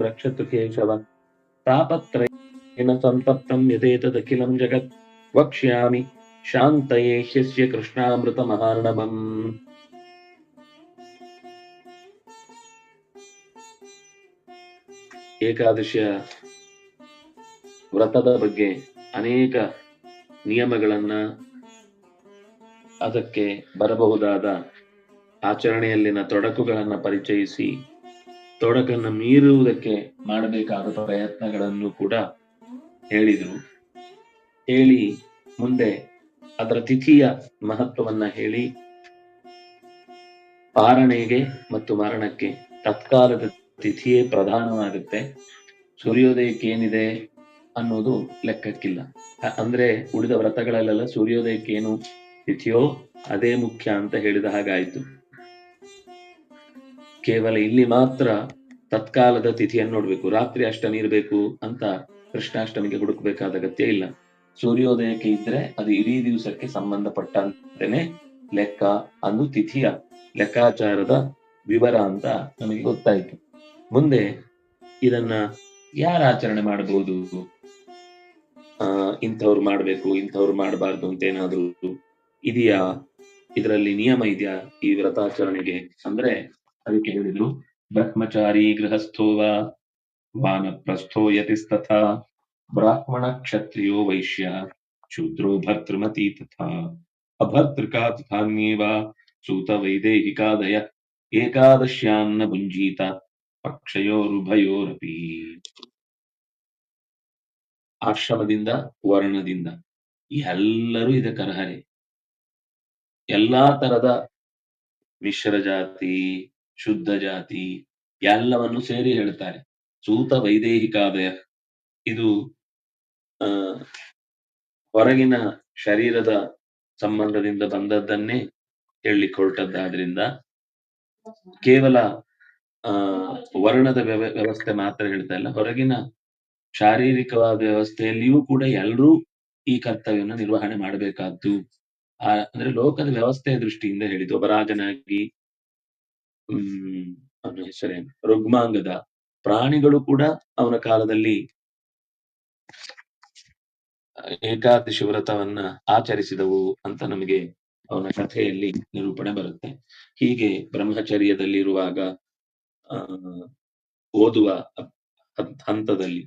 रक्षतु केशव तापत्रयेण सन्तप्तं यदेतदखिलं जगत् वक्ष्यामि शान्तये ह्यस्य कृष्णामृतमहार्णवम् ಏಕಾದಶಿಯ ವ್ರತದ ಬಗ್ಗೆ ಅನೇಕ ನಿಯಮಗಳನ್ನ ಅದಕ್ಕೆ ಬರಬಹುದಾದ ಆಚರಣೆಯಲ್ಲಿನ ತೊಡಕುಗಳನ್ನ ಪರಿಚಯಿಸಿ ತೊಡಕನ್ನು ಮೀರುವುದಕ್ಕೆ ಮಾಡಬೇಕಾದ ಪ್ರಯತ್ನಗಳನ್ನು ಕೂಡ ಹೇಳಿದರು. ಹೇಳಿ ಮುಂದೆ ಅದರ ತಿಥಿಯ ಮಹತ್ವವನ್ನ ಹೇಳಿ. ಪಾರಣೆಗೆ ಮತ್ತು ಮರಣಕ್ಕೆ ತತ್ಕಾಲದ ತಿಥಿಯೇ ಪ್ರಧಾನವಾಗುತ್ತೆ. ಸೂರ್ಯೋದಯಕ್ಕೆ ಏನಿದೆ ಅನ್ನೋದು ಲೆಕ್ಕಕ್ಕಿಲ್ಲ. ಅಂದ್ರೆ ಉಳಿದ ವ್ರತಗಳಲ್ಲೆಲ್ಲ ಸೂರ್ಯೋದಯಕ್ಕೆ ಏನು ತಿಥಿಯೋ ಅದೇ ಮುಖ್ಯ ಅಂತ ಹೇಳಿದ ಹಾಗಾಯ್ತು. ಕೇವಲ ಇಲ್ಲಿ ಮಾತ್ರ ತತ್ಕಾಲದ ತಿಥಿಯನ್ನು ನೋಡ್ಬೇಕು. ರಾತ್ರಿ ಅಷ್ಟಮಿ ಇರಬೇಕು ಅಂತ ಕೃಷ್ಣಾಷ್ಟಮಿಗೆ ಹುಡುಕ್ಬೇಕಾದ ಅಗತ್ಯ ಇಲ್ಲ. ಸೂರ್ಯೋದಯಕ್ಕೆ ಇದ್ರೆ ಅದು ಇಡೀ ದಿವಸಕ್ಕೆ ಸಂಬಂಧಪಟ್ಟಂತೆನೆ ಲೆಕ್ಕ ಅಂದು ತಿಥಿಯ ಲೆಕ್ಕಾಚಾರದ ವಿವರ ಅಂತ ನಮಗೆ ಗೊತ್ತಾಯ್ತು. ಮುಂದೆ ಇದನ್ನ ಯಾರ ಆಚರಣೆ ಮಾಡಬಹುದು ಆ, ಇಂಥವ್ರು ಮಾಡ್ಬೇಕು, ಇಂಥವ್ರು ಮಾಡಬಾರ್ದು ಅಂತ ಏನಾದ್ರು ಇದೆಯಾ? ಇದರಲ್ಲಿ ನಿಯಮ ಇದೆಯಾ ಈ ವ್ರತಾಚರಣೆಗೆ? ಅಂದ್ರೆ ಅದಕ್ಕೆ ಹೇಳಿದ್ರು ಬ್ರಹ್ಮಚಾರಿ ಗೃಹಸ್ಥೋವ ವಾನಪ್ರಸ್ಥೋ ಯತಿಸ್ತಥಾ ಬ್ರಾಹ್ಮಣ ಕ್ಷತ್ರಿಯೋ ವೈಶ್ಯ ಶೂದ್ರೋ ಭರ್ತೃಮತಿ ತಥಾ ಅಭರ್ತೃಕಾ ತಥಾನ್ಯೇವ ಸೂತ ವೈದೇಹಿಕಾದಯ ಏಕಾದಶ್ಯಾನ್ನ ಭುಂಜೀತ ಪಕ್ಷಯೋರುಭಯೋರಪಿ ಆಶ್ರಮದಿಂದ ವರ್ಣದಿಂದ, ಎಲ್ಲರೂ ಇದಕ್ಕೆ ಅರ್ಹರೇ. ಎಲ್ಲಾ ತರದ ಮಿಶ್ರ ಜಾತಿ ಶುದ್ಧ ಜಾತಿ, ಎಲ್ಲವನ್ನು ಸೇರಿ ಹೇಳ್ತಾರೆ. ಸೂತ ವೈದೇಹಿಕಾದಯ ಇದು, ಆ, ಹೊರಗಿನ ಶರೀರದ ಸಂಬಂಧದಿಂದ ಬಂದದ್ದನ್ನೇ ಹೇಳಲಿಕ್ಕೆ ಹೊರಟದ್ದಾದ್ರಿಂದ ಕೇವಲ ವರ್ಣದ ವ್ಯವ ವ್ಯವಸ್ಥೆ ಮಾತ್ರ ಹೇಳ್ತಾ ಇಲ್ಲ. ಹೊರಗಿನ ಶಾರೀರಿಕವಾದ ವ್ಯವಸ್ಥೆಯಲ್ಲಿಯೂ ಕೂಡ ಎಲ್ಲರೂ ಈ ಕರ್ತವ್ಯವನ್ನು ನಿರ್ವಹಣೆ ಮಾಡಬೇಕಾದ್ದು. ಆ, ಅಂದ್ರೆ ಲೋಕದ ವ್ಯವಸ್ಥೆಯ ದೃಷ್ಟಿಯಿಂದ ಹೇಳಿದ್ದು ಒಬ್ಬ ರಾಜನಾಗಿ ಹ್ಮ್ ಅವನ ಹೆಸರೇನು ರುಗ್ಮಾಂಗದ ಪ್ರಾಣಿಗಳು ಕೂಡ ಅವನ ಕಾಲದಲ್ಲಿ ಏಕಾದಶಿ ವ್ರತವನ್ನ ಆಚರಿಸಿದವು ಅಂತ ನಮಗೆ ಅವನ ಕಥೆಯಲ್ಲಿ ನಿರೂಪಣೆ ಬರುತ್ತೆ. ಹೀಗೆ ಬ್ರಹ್ಮಚರ್ಯದಲ್ಲಿರುವಾಗ, ಆ, ಓದುವ ಹಂತ- ಹಂತದಲ್ಲಿ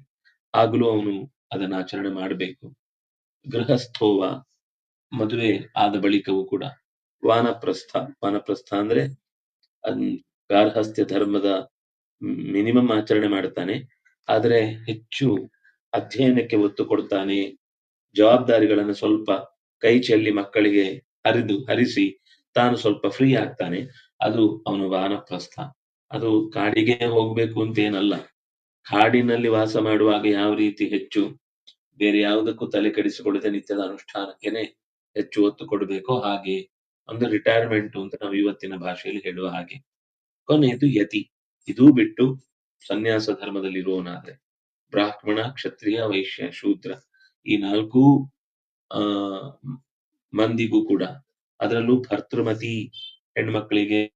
ಆಗಲೂ ಅವನು ಅದನ್ನ ಆಚರಣೆ ಮಾಡಬೇಕು. ಗೃಹಸ್ಥೋವ ಮದುವೆ ಆದ ಬಳಿಕವೂ ಕೂಡ ವಾನಪ್ರಸ್ಥ ವಾನಪ್ರಸ್ಥ ಅಂದ್ರೆ ಗಾರ್ಹಸ್ಥ್ಯ ಧರ್ಮದ ಮಿನಿಮಮ್ ಆಚರಣೆ ಮಾಡ್ತಾನೆ ಆದ್ರೆ ಹೆಚ್ಚು ಅಧ್ಯಯನಕ್ಕೆ ಒತ್ತು ಕೊಡ್ತಾನೆ ಜವಾಬ್ದಾರಿಗಳನ್ನು ಸ್ವಲ್ಪ ಕೈ ಚೆಲ್ಲಿ ಮಕ್ಕಳಿಗೆ ಹರಿದು ಹರಿಸಿ ತಾನು ಸ್ವಲ್ಪ ಫ್ರೀ ಆಗ್ತಾನೆ. ಅದು ಅವನು ವಾನಪ್ರಸ್ಥ. ಅದು ಕಾಡಿಗೆ ಹೋಗ್ಬೇಕು ಅಂತ ಏನಲ್ಲ. ಕಾಡಿನಲ್ಲಿ ವಾಸ ಮಾಡುವಾಗ ಯಾವ ರೀತಿ ಹೆಚ್ಚು ಬೇರೆ ಯಾವುದಕ್ಕೂ ತಲೆ ಕೆಡಿಸಿಕೊಳ್ಳದೆ ನಿತ್ಯದ ಅನುಷ್ಠಾನಕ್ಕೆನೆ ಹೆಚ್ಚು ಒತ್ತು ಕೊಡಬೇಕೋ ಹಾಗೆ ಒಂದು ರಿಟೈರ್ಮೆಂಟ್ ಅಂತ ನಾವು ಇವತ್ತಿನ ಭಾಷೆಯಲ್ಲಿ ಹೇಳುವ ಹಾಗೆ. ಕೊನೆಯದು ಯತಿ. ಇದೂ ಬಿಟ್ಟು ಸನ್ಯಾಸ ಧರ್ಮದಲ್ಲಿರುವವನಾದ್ರೆ ಬ್ರಾಹ್ಮಣ, ಕ್ಷತ್ರಿಯ, ವೈಶ್ಯ, ಶೂದ್ರ ಈ ನಾಲ್ಕು, ಆ, ಮಂದಿಗೂ ಕೂಡ ಅದರಲ್ಲೂ ಭರ್ತೃಮತಿ ಹೆಣ್ಮಕ್ಳಿಗೆ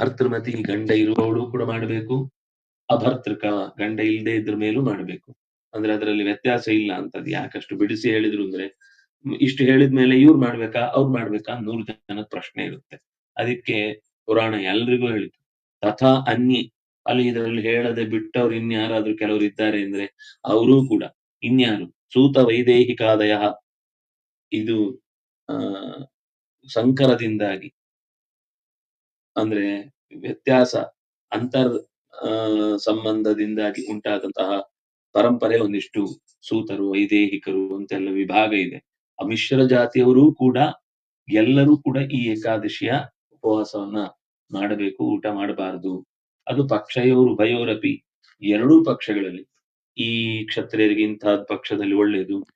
ಭರ್ತೃಮತಿ ಗಂಡ ಇರುವವಳು ಕೂಡ ಮಾಡಬೇಕು. ಅಭರ್ತೃಕ ಗಂಡ ಇಲ್ಲದೆ ಇದ್ರ ಮೇಲೂ ಮಾಡಬೇಕು. ಅಂದ್ರೆ ಅದರಲ್ಲಿ ವ್ಯತ್ಯಾಸ ಇಲ್ಲ ಅಂತದ್ ಯಾಕಷ್ಟು ಬಿಡಿಸಿ ಹೇಳಿದ್ರು ಅಂದ್ರೆ ಇಷ್ಟು ಹೇಳಿದ್ಮೇಲೆ ಇವ್ರು ಮಾಡ್ಬೇಕಾ, ಅವ್ರು ಮಾಡ್ಬೇಕಾ ನೂರು ಜನದ ಪ್ರಶ್ನೆ ಇರುತ್ತೆ. ಅದಕ್ಕೆ ಪುರಾಣ ಎಲ್ರಿಗೂ ಹೇಳಿತು ತಥಾ ಅನ್ಯಿ ಅಲ್ಲಿ ಇದರಲ್ಲಿ ಹೇಳದೆ ಬಿಟ್ಟವ್ರು ಇನ್ಯಾರಾದ್ರೂ ಕೆಲವರು ಇದ್ದಾರೆ ಅಂದ್ರೆ ಅವರೂ ಕೂಡ, ಇನ್ಯಾರು? ಸೂತ ವೈದೇಹಿಕಾದಯ. ಇದು, ಆ, ಸಂಕರದಿಂದಾಗಿ. ಅಂದ್ರೆ ವ್ಯತ್ಯಾಸ, ಅಂತರ್ ಸಂಬಂಧದಿಂದಾಗಿ ಉಂಟಾದಂತಹ ಪರಂಪರೆ ಒಂದಿಷ್ಟು ಸೂತರು, ವೈದೇಹಿಕರು ಅಂತೆಲ್ಲ ವಿಭಾಗ ಇದೆ. ಮಿಶ್ರ ಜಾತಿಯವರೂ ಕೂಡ ಎಲ್ಲರೂ ಕೂಡ ಈ ಏಕಾದಶಿಯ ಉಪವಾಸವನ್ನ ಮಾಡಬೇಕು, ಊಟ ಮಾಡಬಾರದು. ಅದು ಪಕ್ಷಯೋರು, ಭಯೋರಪಿ ಎರಡೂ ಪಕ್ಷಗಳಲ್ಲಿ. ಈ ಕ್ಷತ್ರಿಯರಿಗೆ ಪಕ್ಷದಲ್ಲಿ ಒಳ್ಳೇದು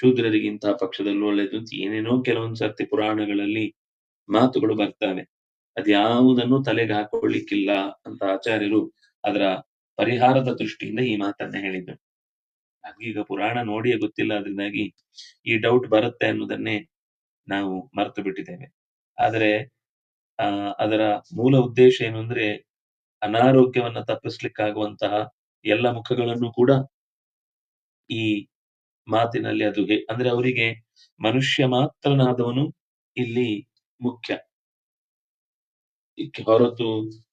ಶೂದ್ರರಿಗೆ ಪಕ್ಷದಲ್ಲಿ ಒಳ್ಳೇದು ಅಂತ ಏನೇನೋ ಕೆಲವೊಂದು ಸರ್ತಿ ಪುರಾಣಗಳಲ್ಲಿ ಮಾತುಗಳು ಬರ್ತವೆ. ಅದ್ಯಾವುದನ್ನು ತಲೆಗೆ ಹಾಕೊಳ್ಳಿಕ್ಕಿಲ್ಲ ಅಂತ ಆಚಾರ್ಯರು ಅದರ ಪರಿಹಾರದ ದೃಷ್ಟಿಯಿಂದ ಈ ಮಾತನ್ನ ಹೇಳಿದ್ರು. ನಮ್ಗೀಗ ಪುರಾಣ ನೋಡಿಯೇ ಗೊತ್ತಿಲ್ಲ ಅದರಿಂದಾಗಿ ಈ ಡೌಟ್ ಬರುತ್ತೆ ಅನ್ನೋದನ್ನೇ ನಾವು ಮರೆತು ಬಿಟ್ಟಿದ್ದೇವೆ ಆದರೆ, ಆ, ಅದರ ಮೂಲ ಉದ್ದೇಶ ಏನು ಅಂದ್ರೆ ಅನಾರೋಗ್ಯವನ್ನ ತಪ್ಪಿಸ್ಲಿಕ್ಕಾಗುವಂತಹ ಎಲ್ಲ ಮುಖಗಳನ್ನು ಕೂಡ ಈ ಮಾತಿನಲ್ಲಿ ಅದು ಅಂದ್ರೆ ಅವರಿಗೆ ಮನುಷ್ಯ ಮಾತ್ರನಾದವನು ಇಲ್ಲಿ ಮುಖ್ಯ. ಹೊರತು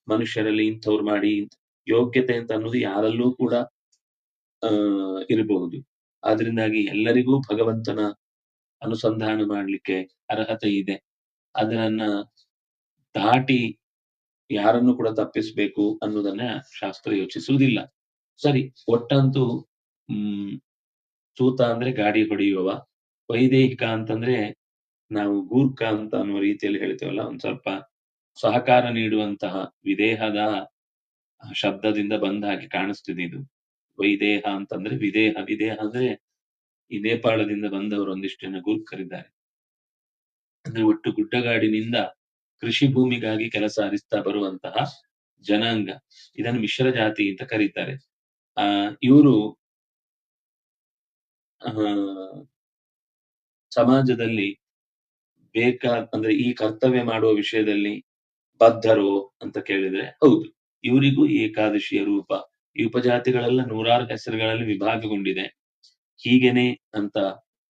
ಮನುಷ್ಯರಲ್ಲಿ ಇಂಥವ್ರು ಮಾಡಿ ಯೋಗ್ಯತೆ ಅಂತ ಅನ್ನೋದು ಯಾರಲ್ಲೂ ಕೂಡ ಇರಬಹುದು. ಆದ್ರಿಂದಾಗಿ ಎಲ್ಲರಿಗೂ ಭಗವಂತನ ಅನುಸಂಧಾನ ಮಾಡ್ಲಿಕ್ಕೆ ಅರ್ಹತೆ ಇದೆ. ಅದನ್ನ ದಾಟಿ ಯಾರನ್ನು ಕೂಡ ತಪ್ಪಿಸ್ಬೇಕು ಅನ್ನೋದನ್ನ ಶಾಸ್ತ್ರ ಯೋಚಿಸುವುದಿಲ್ಲ. ಸರಿ ಒಟ್ಟಂತೂ ಹ್ಮ್ ಸೂತ ಅಂದ್ರೆ ಗಾಡಿ ಹೊಡೆಯುವವ, ವೈದೇಹಿಕ ಅಂತಂದ್ರೆ ನಾವು ಗೂರ್ಖ ಅಂತ ಅನ್ನುವ ರೀತಿಯಲ್ಲಿ ಹೇಳ್ತೇವಲ್ಲ ಒಂದ್ ಸ್ವಲ್ಪ ಸಹಕಾರ ನೀಡುವಂತಹ ವಿದೇಹದ ಶಬ್ದದಿಂದ ಬಂದ ಹಾಗೆ ಕಾಣಿಸ್ತಿದೆ ಇದು. ವೈದೇಹ ಅಂತಂದ್ರೆ ವಿದೇಹ, ವಿದೇಹ ಅಂದ್ರೆ ಈ ನೇಪಾಳದಿಂದ ಬಂದವರು ಒಂದಿಷ್ಟು ಜನ ಗುರುಕರಿದ್ದಾರೆ ಅಂದ್ರೆ ಒಟ್ಟು ಗುಡ್ಡಗಾಡಿನಿಂದ ಕೃಷಿ ಭೂಮಿಗಾಗಿ ಕೆಲಸ ಹರಿಸ್ತಾ ಬರುವಂತಹ ಜನಾಂಗ. ಇದನ್ನು ಮಿಶ್ರ ಜಾತಿ ಅಂತ ಕರೀತಾರೆ. ಆ ಇವರು ಆ ಸಮಾಜದಲ್ಲಿ ಬೇಕಾದ ಅಂದ್ರೆ ಈ ಕರ್ತವ್ಯ ಮಾಡುವ ವಿಷಯದಲ್ಲಿ ಬದ್ಧರು ಅಂತ ಕೇಳಿದ್ರೆ ಹೌದು. ಇವರಿಗೂ ಏಕಾದಶಿಯ ರೂಪ. ಈ ಉಪಜಾತಿಗಳೆಲ್ಲ ನೂರಾರು ಹೆಸರುಗಳಲ್ಲಿ ವಿಭಾಗಗೊಂಡಿದೆ. ಹೀಗೇನೆ ಅಂತ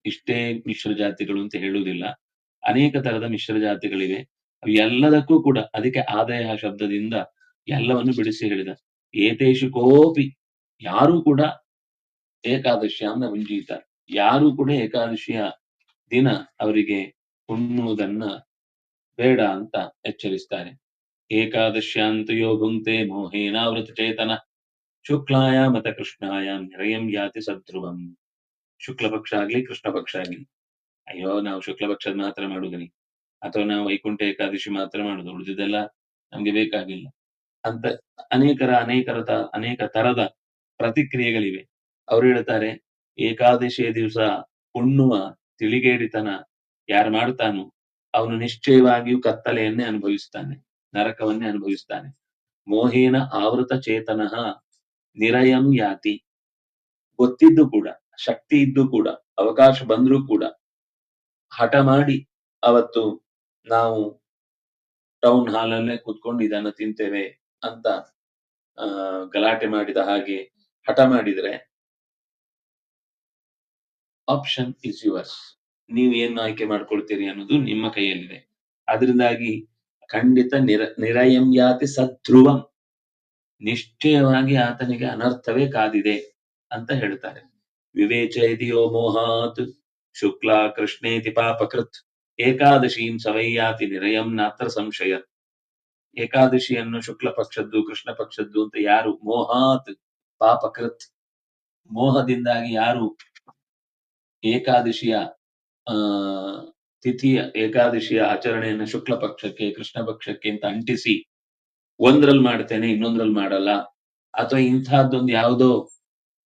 ಇಷ್ಟೇ ಮಿಶ್ರ ಜಾತಿಗಳು ಅಂತ ಹೇಳುವುದಿಲ್ಲ. ಅನೇಕ ತರದ ಮಿಶ್ರ ಜಾತಿಗಳಿವೆ. ಅವೆಲ್ಲದಕ್ಕೂ ಕೂಡ ಅದಕ್ಕೆ ಆದಾಯ ಶಬ್ದದಿಂದ ಎಲ್ಲವನ್ನು ಬಿಡಿಸಿ ಹೇಳಿದ. ಏತೇಶು ಕೋಪಿ ಯಾರೂ ಕೂಡ ಏಕಾದಶ್ಯಾಂ ಮುಂಜೀತ. ಯಾರು ಕೂಡ ಏಕಾದಶಿಯ ದಿನ ಅವರಿಗೆ ಉಣ್ಣುವುದನ್ನ ಬೇಡ ಅಂತ ಎಚ್ಚರಿಸ್ತಾರೆ. ಏಕಾದಶ್ಯಾಂತ ಭುಂಕ್ತೆ ಮೋಹೇನಾವೃತ ಚೇತನ ಶುಕ್ಲಾಯಾಮ್ ಮತ ಕೃಷ್ಣಾಯ ನಿರಯಂ ಯಾತಿ ಸದ್ರುವಂ ಶುಕ್ಲ ಪಕ್ಷ ಆಗ್ಲಿ ಕೃಷ್ಣ ಪಕ್ಷ ಆಗ್ಲಿ ಅಯ್ಯೋ, ನಾವು ಶುಕ್ಲ ಪಕ್ಷದ ಮಾತ್ರ ಮಾಡುದನಿ ಅಥವಾ ನಾವು ವೈಕುಂಠ ಏಕಾದಶಿ ಮಾತ್ರ ಮಾಡುದು. ಉಳಿದಿದ್ದೆಲ್ಲ ನಮ್ಗೆ ಬೇಕಾಗಿಲ್ಲ. ಅಂತ ಅನೇಕರ ಅನೇಕರ ಅನೇಕ ತರದ ಪ್ರತಿಕ್ರಿಯೆಗಳಿವೆ. ಅವ್ರು ಹೇಳ್ತಾರೆ, ಏಕಾದಶಿಯ ದಿವಸ ಉಣ್ಣುವ ತಿಳಿಗೇಡಿತನ ಯಾರು ಮಾಡ್ತಾನೋ ಅವನು ನಿಶ್ಚಯವಾಗಿಯೂ ಕತ್ತಲೆಯನ್ನೇ ಅನುಭವಿಸ್ತಾನೆ, ನರಕವನ್ನೇ ಅನುಭವಿಸ್ತಾನೆ. ಮೋಹೇನ ಆವೃತ ಚೇತನಃ ನಿರಯಂ ಯಾತಿ? ಗೊತ್ತಿದ್ದು ಕೂಡ, ಶಕ್ತಿ ಇದ್ದು ಕೂಡ, ಅವಕಾಶ ಬಂದ್ರೂ ಕೂಡ ಹಠ ಮಾಡಿ ಅವತ್ತು ನಾವು ಟೌನ್ ಹಾಲ್ ಅಲ್ಲೇ ಕೂತ್ಕೊಂಡು ಇದನ್ನ ತಿಂತೇವೆ ಅಂತ ಗಲಾಟೆ ಮಾಡಿದ ಹಾಗೆ ಹಠ ಮಾಡಿದ್ರೆ ಆಪ್ಷನ್ ಇಸ್ ಯುವರ್ಸ್ ನೀವು ಏನು ಆಯ್ಕೆ ಮಾಡ್ಕೊಳ್ತೀರಿ ಅನ್ನೋದು ನಿಮ್ಮ ಕೈಯಲ್ಲಿದೆ. ಅದರಿಂದಾಗಿ ಖಂಡಿತ ನಿರ, ನಿರಯಂ ಯಾತಿ ಸಧ್ರುವಂ. ನಿಶ್ಚಯವಾಗಿ ಆತನಿಗೆ ಅನರ್ಥವೇ ಕಾದಿದೆ ಅಂತ ಹೇಳ್ತಾರೆ. ವಿವೇಚ ಇದೆಯೋ ಮೋಹಾತ್ ಶುಕ್ಲ ಕೃಷ್ಣೇತಿ ಪಾಪಕೃತ್, ಏಕಾದಶೀಂ ಸವೈಯಾತಿ ನಿರಯಂ ನಾತ್ರ ಸಂಶಯ. ಏಕಾದಶಿಯನ್ನು ಶುಕ್ಲ ಪಕ್ಷದ್ದು ಕೃಷ್ಣ ಪಕ್ಷದ್ದು ಅಂತ ಯಾರು? ಮೋಹಾತ್, ಪಾಪಕೃತ್. ಮೋಹದಿಂದಾಗಿ ಯಾರು? ಏಕಾದಶಿಯ, ಆ, ತಿಥಿಯ ಏಕಾದಶಿಯ ಆಚರಣೆಯನ್ನು ಶುಕ್ಲ ಪಕ್ಷಕ್ಕೆ ಕೃಷ್ಣ ಪಕ್ಷಕ್ಕೆ ಅಂತ ಅಂಟಿಸಿ ಒಂದ್ರಲ್ಲಿ ಮಾಡ್ತೇನೆ ಇನ್ನೊಂದ್ರಲ್ಲಿ ಮಾಡಲ್ಲ. ಅಥವಾ ಇಂತಹದ್ದೊಂದು ಯಾವುದೋ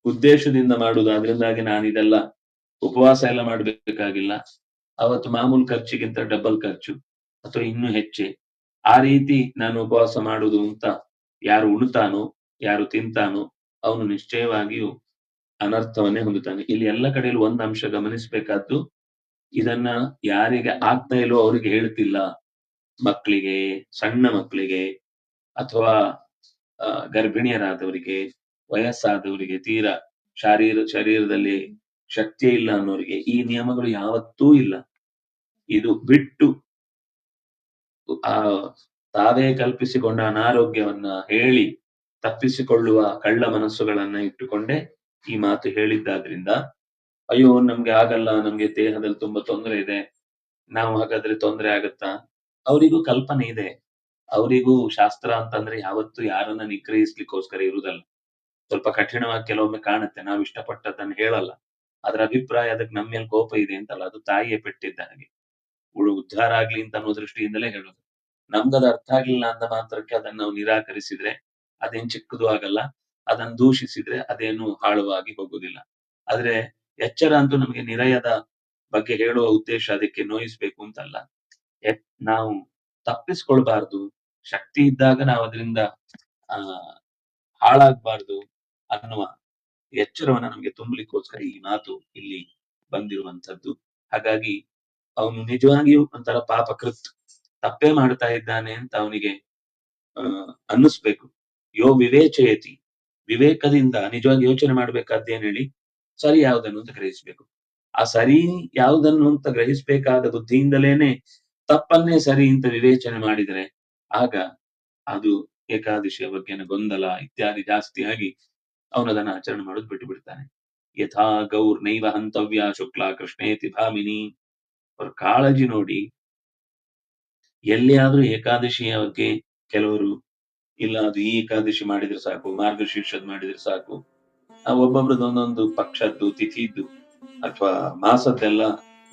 ಉದ್ದೇಶದಿಂದ ಮಾಡುವುದು ಅದರಿಂದಾಗಿ ನಾನು ಇದೆಲ್ಲ ಉಪವಾಸ ಎಲ್ಲ ಮಾಡ್ಬೇಕಾಗಿಲ್ಲ. ಅವತ್ತು ಮಾಮೂಲು ಖರ್ಚಿಗಿಂತ ಡಬಲ್ ಖರ್ಚು, ಅಥವಾ ಇನ್ನೂ ಹೆಚ್ಚೆ. ಆ ರೀತಿ ನಾನು ಉಪವಾಸ ಮಾಡುವುದು ಅಂತ ಯಾರು ಉಣ್ತಾನೋ, ಯಾರು ತಿಂತಾನೋ, ಅವನು ನಿಶ್ಚಯವಾಗಿಯೂ ಅನರ್ಥವನ್ನೇ ಹೊಂದುತ್ತಾನೆ. ಇಲ್ಲಿ ಎಲ್ಲ ಕಡೆಯಲ್ಲಿ ಒಂದು ಅಂಶ ಗಮನಿಸಬೇಕಾದ್ದು, ಇದನ್ನ ಯಾರಿಗೆ ಆಗ್ತಾ ಇಲ್ವೋ ಅವರಿಗೆ ಹೇಳ್ತಿಲ್ಲ. ಮಕ್ಕಳಿಗೆ ಸಣ್ಣ ಮಕ್ಕಳಿಗೆ ಅಥವಾ ಗರ್ಭಿಣಿಯರಾದವರಿಗೆ, ವಯಸ್ಸಾದವರಿಗೆ ತೀರಾ ಶಾರೀರ, ಶರೀರದಲ್ಲಿ ಶಕ್ತಿ ಇಲ್ಲ ಅನ್ನೋರಿಗೆ ಈ ನಿಯಮಗಳು ಯಾವತ್ತೂ ಇಲ್ಲ. ಇದು ಬಿಟ್ಟು, ಆ, ತಾವೇ ಕಲ್ಪಿಸಿಕೊಂಡ ಅನಾರೋಗ್ಯವನ್ನ ಹೇಳಿ, ತಪ್ಪಿಸಿಕೊಳ್ಳುವ ಕಳ್ಳ ಮನಸ್ಸುಗಳನ್ನ ಇಟ್ಟುಕೊಂಡೇ ಈ ಮಾತು ಹೇಳಿದ್ದಾದ್ರಿಂದ, ಅಯ್ಯೋ, ನಮ್ಗೆ ಆಗಲ್ಲ, ನಮ್ಗೆ ದೇಹದಲ್ಲಿ ತುಂಬಾ ತೊಂದರೆ ಇದೆ, ನಾವು ಹಾಗಾದ್ರೆ ತೊಂದರೆ ಆಗತ್ತಾ? ಅವರಿಗೂ ಕಲ್ಪನೆ ಇದೆ. ಅವರಿಗೂ ಶಾಸ್ತ್ರ ಅಂತಂದ್ರೆ ಯಾವತ್ತೂ ಯಾರನ್ನ ನಿಗ್ರಹಿಸ್ಲಿಕ್ಕೋಸ್ಕರ ಇರುವುದಲ್ಲ. ಸ್ವಲ್ಪ ಕಠಿಣವಾಗಿ ಕೆಲವೊಮ್ಮೆ ಕಾಣುತ್ತೆ, ನಾವು ಇಷ್ಟಪಟ್ಟದನ್ನ ಹೇಳಲ್ಲ. ಅದರ ಅಭಿಪ್ರಾಯ ಅದಕ್ಕೆ ನಮ್ಮ ಮೇಲೆ ಕೋಪ ಇದೆ ಅಂತಲ್ಲ, ಅದು ತಾಯಿಯೇ ಪೆಟ್ಟಿದ್ದ ಹಾಗೆ. ಉಳು ಉದ್ಧಾರ ಆಗ್ಲಿ ಅಂತ ಅನ್ನೋ ದೃಷ್ಟಿಯಿಂದಲೇ ಹೇಳೋದು. ನಮ್ಗದು ಅರ್ಥ ಆಗ್ಲಿಲ್ಲ ಅಂದ ಮಾತ್ರಕ್ಕೆ ಅದನ್ನ ನಾವು ನಿರಾಕರಿಸಿದ್ರೆ, ಅದೇನ್ ಚಿಕ್ಕದು ಆಗಲ್ಲ. ಅದನ್ನ ದೂಷಿಸಿದ್ರೆ ಅದೇನು ಹಾಳುವಾಗಿ ಹೋಗುದಿಲ್ಲ ಆದ್ರೆ ಎಚ್ಚರ ಅಂತೂ ನಮಗೆ ನಿರಯದ ಬಗ್ಗೆ ಹೇಳುವ ಉದ್ದೇಶ ಅದಕ್ಕೆ ನೋಯಿಸ್ಬೇಕು ಅಂತಲ್ಲ. ನಾವು ತಪ್ಪಿಸ್ಕೊಳ್ಬಾರ್ದು. ಶಕ್ತಿ ಇದ್ದಾಗ ನಾವು ಅದರಿಂದ, ಆ, ಹಾಳಾಗ್ಬಾರ್ದು ಅನ್ನುವ ಎಚ್ಚರವನ್ನ ನಮಗೆ ತುಂಬಲಿಕ್ಕೋಸ್ಕರ ಈ ಮಾತು ಇಲ್ಲಿ ಬಂದಿರುವಂತದ್ದು ಹಾಗಾಗಿ ಅವನು ನಿಜವಾಗಿಯೂ ಒಂಥರ ಪಾಪಕೃತ್ ತಪ್ಪೇ ಮಾಡ್ತಾ ಇದ್ದಾನೆ ಅಂತ ಅವನಿಗೆ ಅನ್ನಿಸ್ಬೇಕು. ಯೋ ವಿವೇಚಯತಿ. ವಿವೇಕದಿಂದ ನಿಜವಾಗಿ ಯೋಚನೆ ಮಾಡ್ಬೇಕಾದ್ದೇನು ಹೇಳಿ? ಸರಿ ಯಾವುದನ್ನು ಅಂತ ಗ್ರಹಿಸ್ಬೇಕು. ಆ ಸರಿ ಯಾವುದನ್ನು ಅಂತ ಗ್ರಹಿಸ್ಬೇಕಾದ ಬುದ್ಧಿಯಿಂದಲೇನೆ ತಪ್ಪನ್ನೇ ಸರಿ ಅಂತ ವಿವೇಚನೆ ಮಾಡಿದರೆ ಆಗ ಅದು ಏಕಾದಶಿಯ ಬಗ್ಗೆನ ಗೊಂದಲ ಇತ್ಯಾದಿ ಜಾಸ್ತಿ ಆಗಿ ಅವನು ಅದನ್ನು ಆಚರಣೆ ಮಾಡೋದು ಬಿಟ್ಟು ಬಿಡ್ತಾನೆ. ಯಥಾ ಗೌರ್ ನೈವ ಹಂತವ್ಯ ಶುಕ್ಲಾ ಕೃಷ್ಣೇತಿ ಭಾಮಿನಿ. ಅವ್ರ ಕಾಳಜಿ ನೋಡಿ ಎಲ್ಲಿಯಾದ್ರೂ ಏಕಾದಶಿಯ ಬಗ್ಗೆ ಕೆಲವರು, ಇಲ್ಲ ಅದು ಈ ಏಕಾದಶಿ ಮಾಡಿದ್ರೆ ಸಾಕು, ಮಾರ್ಗಶೀರ್ಷದ್ ಮಾಡಿದ್ರೆ ಸಾಕು ಒಬ್ಬೊಬ್ರದ್ದು ಒಂದೊಂದು ಪಕ್ಷದ್ದು, ತಿಥಿದ್ದು, ಅಥವಾ ಮಾಸದ್ದೆಲ್ಲ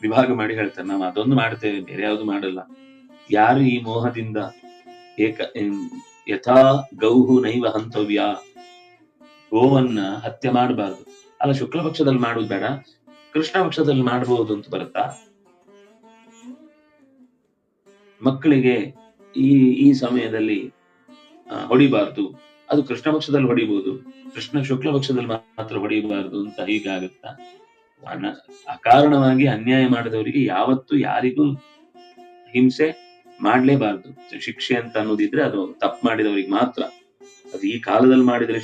ವಿಭಾಗ ಮಾಡಿ ಹೇಳ್ತಾರೆ ನಾವು ಅದೊಂದು ಮಾಡ್ತೇವೆ, ಬೇರೆ ಯಾವ್ದು ಮಾಡಲ್ಲ. ಯಾರು ಈ ಮೋಹದಿಂದ ಏಕ ಯಥಾ ಗೌಹು ನೈವ ಹಂತವ್ಯ. ಗೋವನ್ನ ಹತ್ಯೆ ಮಾಡಬಾರ್ದು. ಅಲ್ಲ, ಶುಕ್ಲ ಪಕ್ಷದಲ್ಲಿ ಮಾಡುದು ಬೇಡ, ಕೃಷ್ಣ ಪಕ್ಷದಲ್ಲಿ ಮಾಡಬಹುದು ಅಂತ ಬರುತ್ತಾ? ಮಕ್ಕಳಿಗೆ ಈ ಈ ಸಮಯದಲ್ಲಿ ಹೊಡಿಬಾರ್ದು. ಅದು ಕೃಷ್ಣ ಪಕ್ಷದಲ್ಲಿ ಹೊಡಿಬಹುದು ಕೃಷ್ಣ ಶುಕ್ಲ ಪಕ್ಷದಲ್ಲಿ ಮಾತ್ರ ಹೊಡಿಬಾರ್ದು ಅಂತ ಹೀಗಾಗುತ್ತಾ? ಅಕಾರಣವಾಗಿ ಅನ್ಯಾಯ ಮಾಡಿದವರಿಗೆ ಯಾವತ್ತು ಯಾರಿಗೂ ಹಿಂಸೆ ಮಾಡ್ಲೇಬಾರ್ದು. ಶಿಕ್ಷೆ ಅಂತ ಅನ್ನೋದಿದ್ರೆ ಅದು ತಪ್ಪು ಮಾಡಿದವರಿಗೆ ಮಾತ್ರ. ಅದು ಈ ಕಾಲದಲ್ಲಿ ಮಾಡಿದ್ರೆ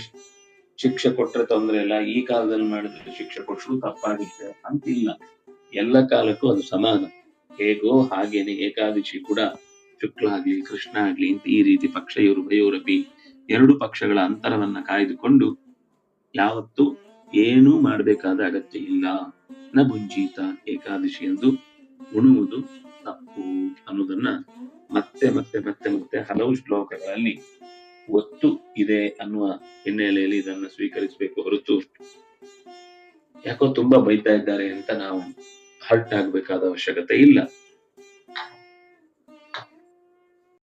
ಶಿಕ್ಷೆ ಕೊಟ್ರೆ ತೊಂದ್ರೆ ಇಲ್ಲ, ಈ ಕಾಲದಲ್ಲಿ ಮಾಡಿದ್ರೆ ಶಿಕ್ಷೆ ಕೊಟ್ಟರು ಅಂತ ಇಲ್ಲ ಎಲ್ಲ ಕಾಲಕ್ಕೂ ಅದು ಸಮಾನ. ಹೇಗೋ ಹಾಗೇನೆ ಏಕಾದಶಿ ಕೂಡ ಶುಕ್ಲ ಆಗ್ಲಿ, ಕೃಷ್ಣ ಆಗ್ಲಿ ಅಂತ ಈ ರೀತಿ ಪಕ್ಷ ಇವರು ಭಯೋರಪಿ ಎರಡು ಪಕ್ಷಗಳ ಅಂತರವನ್ನ ಕಾಯ್ದುಕೊಂಡು ಯಾವತ್ತು ಏನೂ ಮಾಡಬೇಕಾದ ಅಗತ್ಯ ಇಲ್ಲ. ನ ಭುಂಜೀತ ಏಕಾದಶಿ ಎಂದು ಉಣುವುದು ತಪ್ಪು ಅನ್ನೋದನ್ನ ಮತ್ತೆ ಮತ್ತೆ ಮತ್ತೆ ಮತ್ತೆ ಹಲವು ಶ್ಲೋಕಗಳಲ್ಲಿ ಒತ್ತು ಇದೆ ಅನ್ನುವ ಹಿನ್ನೆಲೆಯಲ್ಲಿ ಇದನ್ನ ಸ್ವೀಕರಿಸಬೇಕು ಹೊರತು ಯಾಕೋ ತುಂಬಾ ಬೈತಾ ಇದ್ದಾರೆ ಅಂತ ನಾವು ಹರ್ಟ್ ಆಗ್ಬೇಕಾದ ಅವಶ್ಯಕತೆ ಇಲ್ಲ.